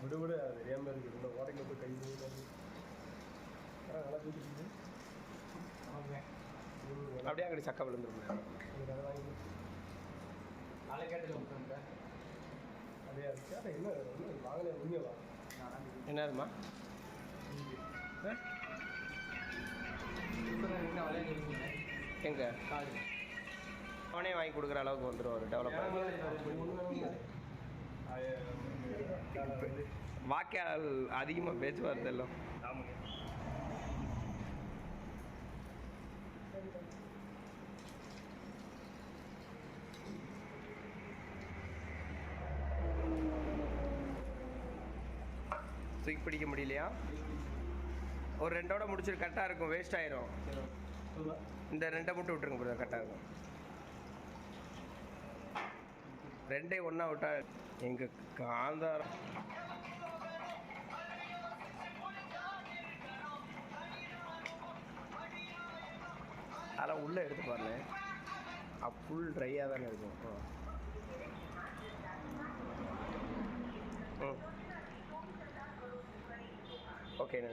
விட விட அது தெரியாமல் இருக்குது இந்த ஓடைக்கு போய் கை மூணு நல்லா போயிட்டு அப்படியே அங்கே சக்கை விழுந்துருமே அதை வாங்கி நாளை கேட்டு உட்காந்து அது என்ன ஒன்றும் வாங்கல உண்மையா என்னதுமா என்ன எங்க அவனே வாங்கி கொடுக்குற அளவுக்கு வந்துடும் ஒரு டெவலப்பர் வாக்கியால் அதிகமாக பேச்சுவார்த்தை எல்லாம். தூக்கி பிடிக்க முடியலையா? ஒரு ரெண்டோட முடிச்சிட்டு கரெக்டாக இருக்கும் வேஸ்ட் ஆயிரும். இந்த ரெண்டை மட்டும் விட்டுருங்க கரெக்டாக இருக்கும். ரெண்டே ஒன்றா விட்டா எங்கள் காந்தாரம். அதெல்லாம் உள்ளே எடுத்து பாருங்க. ஃபுல் ட்ரையாக தானே இருக்கும். ம். ஓகேண்ணா